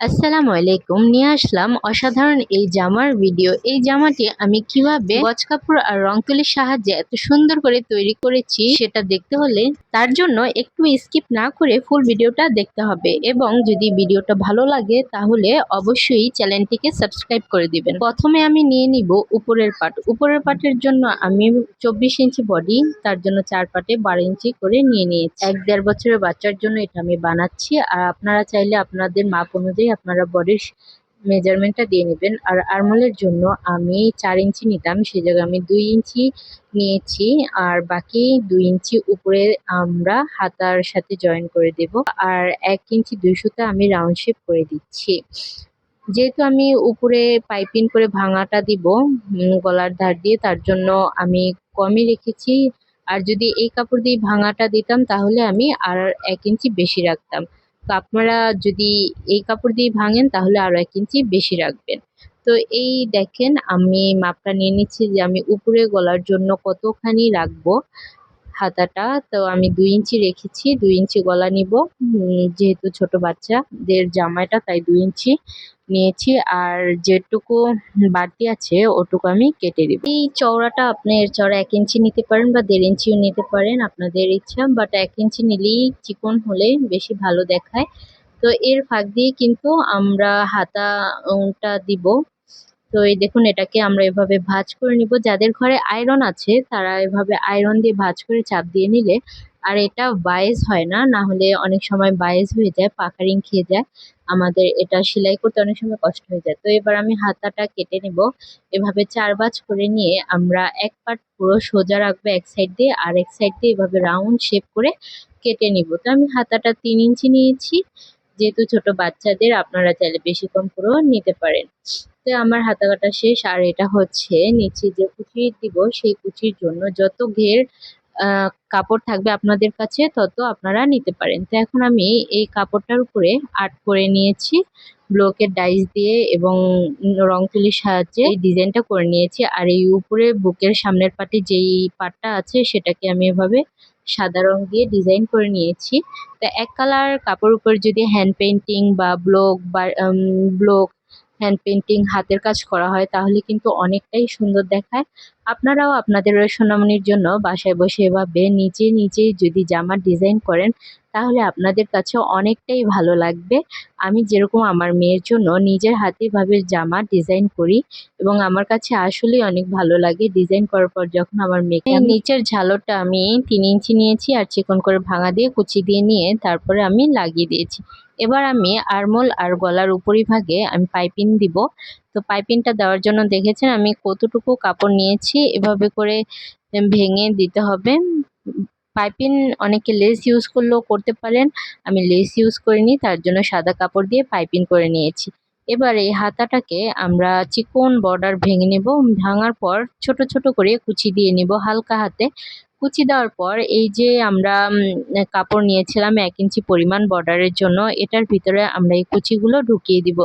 আসসালামু আলাইকুম, নিয়ে আসলাম অসাধারণ এই জামার ভিডিও এই জামাটি আমি কীভাবে গজ কাপড় আর রং তুলির সাহায্যে এত সুন্দর করে তৈরি করেছি সেটা দেখতে হলে তার জন্য একটু স্কিপ না করে ফুল ভিডিওটা দেখতে হবে। এবং যদি ভিডিওটা ভালো লাগে তাহলে অবশ্যই চ্যানেলটিকে সাবস্ক্রাইব করে দিবেন। প্রথমে আমি নিয়ে নিব উপরের পাট। উপরের পাটের জন্য আমি চব্বিশ ইঞ্চি বডি তার জন্য চার পাটে বারো ইঞ্চি করে নিয়ে নিয়েছি। এক দেড় বছরের বাচ্চার জন্য এটা আমি বানাচ্ছি। আর আপনারা চাইলে আপনাদের মাপ অনুযায়ী আপনারা বডির মেজারমেন্টটা দিয়ে নেবেন। আর আরমোলের জন্য আমি চার ইঞ্চি নিতাম সে জায়গায় আমি দুই ইঞ্চি নিয়েছি। আর বাকি দুই ইঞ্চি উপরে আমরা হাতার সাথে জয়েন করে দেব। আর এক ইঞ্চি দুই সুতা আমি রাউন্ড শেপ করে দিচ্ছি। যেহেতু আমি উপরে পাইপিং করে ভাঙাটা দিব গলার ধার দিয়ে, তার জন্য আমি কমই রেখেছি। আর যদি এই কাপড় দিয়ে ভাঙাটা দিতাম, তাহলে আমি আর এক ইঞ্চি বেশি রাখতাম। আপনারা যদি এই কাপড় দিয়ে ভাঙেন, তাহলে আরও এক ইঞ্চি বেশি রাখবেন। তো এই দেখেন, আমি মাপটা নিয়ে নিচ্ছি যে আমি উপরে গলার জন্য কতখানি রাখব হাতাটা। তো আমি দুই ইঞ্চি রেখেছি, দুই ইঞ্চি গলা নিব। যেহেতু ছোট বাচ্চাদের জামাটা তাই দুই ইঞ্চি। নিয়েছি আর যেটুকু বাড়তি আছে, ওটুকু আমি কেটে দিব। এই চওড়াটা আপনি এর চওড়া এক ইঞ্চি নিতে পারেন বা দেড় ইঞ্চিও নিতে পারেন, আপনাদের ইচ্ছা বাট এক ইঞ্চি নিলেই চিকন হলে বেশি ভালো দেখায়। তো এর ফাঁক দিয়ে কিন্তু আমরা হাতাটা দিব। তো এই দেখুন, এটাকে আমরা এভাবে ভাজ করে নিব। যাদের ঘরে আয়রন আছে, তারা এভাবে আয়রন দিয়ে ভাজ করে চাপ দিয়ে নিলে আর এটা বায়েস হয় না না হলে অনেক সময় বায়েস হয়ে যায় পাকারিং খেয়ে যায়। আমাদের এটা সেলাই করতে অনেক সময় কষ্ট হয়ে যায়। তো এবার আমি হাতাটা কেটে নেব। এভাবে চার বাজ করে নিয়ে আমরা এক পার্ট পুরো সোজা রাখব এক সাইড দিয়ে, আর এক সাইড দিয়ে এভাবে রাউন্ড শেপ করে কেটে নিব। তো আমি হাতাটা তিন ইঞ্চি নিয়েছি। যেহেতু ছোট বাচ্চাদের, আপনারা চাইলে বেশি কম করেও নিতে পারেন। তো আমার হাতা কাটা শেষ, আর এটা হচ্ছে নিচে যে কুচি দিব, সেই কুচির জন্য যত ঘের কাপড় থাকবে আপনাদের কাছে, তত আপনারা নিতে পারেন। তো এখন আমি এই কাপড়টার উপরে আর্ট করে নিয়েছি, ব্লকের ডাইস দিয়ে এবং রং তুলির সাহায্যে এই ডিজাইনটা করে নিয়েছি। আর এই উপরে বুকের সামনের পাটে যেই পাটটা আছে, সেটাকে আমি এভাবে সাদা রং দিয়ে ডিজাইন করে নিয়েছি। তো এক কালার কাপড় উপর যদি হ্যান্ড পেন্টিং বা ব্লক বা ব্লক, হ্যান্ড পেন্টিং হাতের কাজ করা হয়, তাহলে কিন্তু অনেকটাই সুন্দর দেখায়। আপনারাও আপনাদের সোনামণির জন্য বাসায় বসে এভাবে নিচে নিজেই যদি জামার ডিজাইন করেন তাহলে আপনাদের কাছে অনেকটাই ভালো লাগবে। আমি যেরকম আমার মেয়ের জন্য নিজের হাতে ভাবে জামা ডিজাইন করি এবং আমার কাছে আসলেই অনেক ভালো লাগে ডিজাইন করার পর যখন আমার মেয়েকে নিচের ঝালরটা আমি তিন ইঞ্চি নিয়েছি আর চিকন করে ভাঙা দিয়ে কুচি দিয়ে নিয়ে তারপরে আমি লাগিয়ে দিয়েছি। এবার আমি আরমোল আর গলার উপরিভাগে আমি পাইপিং দিব। তো পাইপিংটা দেওয়ার জন্য দেখেছেন আমি কতটুকু কাপড় নিয়েছি, এভাবে করে ভেঙে দিতে হবে। পাইপিং অনেকে লেস ইউজ করলেও করতে পারেন, আমি লেস ইউজ করিনি, তার জন্য সাদা কাপড় দিয়ে পাইপিং করে নিয়েছি। এবার এই হাতাটাকে আমরা চিকন বর্ডার ভেঙে নেব, ভাঙার পর ছোট ছোট করে কুচি দিয়ে নেব হালকা হাতে। কুচি দেওয়ার পর এই যে আমরা কাপড় নিয়েছিলাম এক ইঞ্চি পরিমাণ বর্ডারের জন্য, এটার ভিতরে আমরা এই কুচিগুলো ঢুকিয়ে দিব।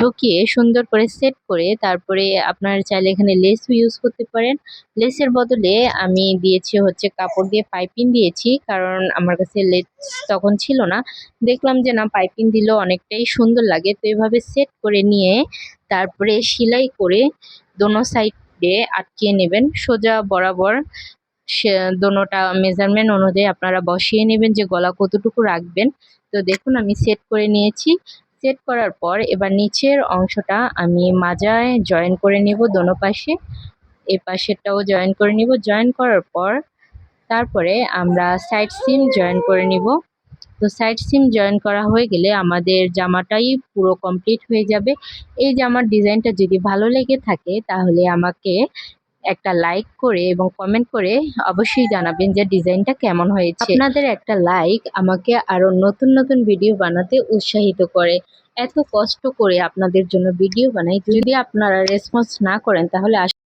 ঢুকিয়ে সুন্দর করে সেট করে তারপরে আপনারা চাইলে এখানে লেসও ইউজ করতে পারেন। লেসের বদলে আমি দিয়েছি হচ্ছে কাপড় দিয়ে পাইপিং দিয়েছি, কারণ আমার কাছে লেস তখন ছিল না। দেখলাম যে না পাইপিং দিলেও অনেকটাই সুন্দর লাগে। তো এভাবে সেট করে নিয়ে তারপরে সেলাই করে দোনো সাইডে আটকিয়ে নেবেন, সোজা বরাবর সে দোনোটা মেজারমেন্ট অনুযায়ী আপনারা বসিয়ে নেবেন যে গলা কতটুকু রাখবেন। তো দেখুন, আমি সেট করে নিয়েছি। সেট করার পর এবার নিচের অংশটা আমি মাজায় জয়েন করে নেব দোনো পাশে। এ পাশেরটাও জয়েন করে নিব। জয়েন করার পর তারপরে আমরা সাইড সিম জয়েন করে নিব। তো সাইড সিম জয়েন করা হয়ে গেলে আমাদের জামাটাই পুরো কমপ্লিট হয়ে যাবে। এই জামার ডিজাইনটা যদি ভালো লেগে থাকে, তাহলে আমাকে একটা লাইক করে এবং কমেন্ট করে অবশ্যই জানাবেন যে ডিজাইনটা কেমন হয়েছে। আপনাদের একটা লাইক আমাকে আরও নতুন নতুন ভিডিও বানাতে উৎসাহিত করে। এত কষ্ট করে আপনাদের জন্য ভিডিও বানাই। যদি আপনারা রেসপন্স না করেন তাহলে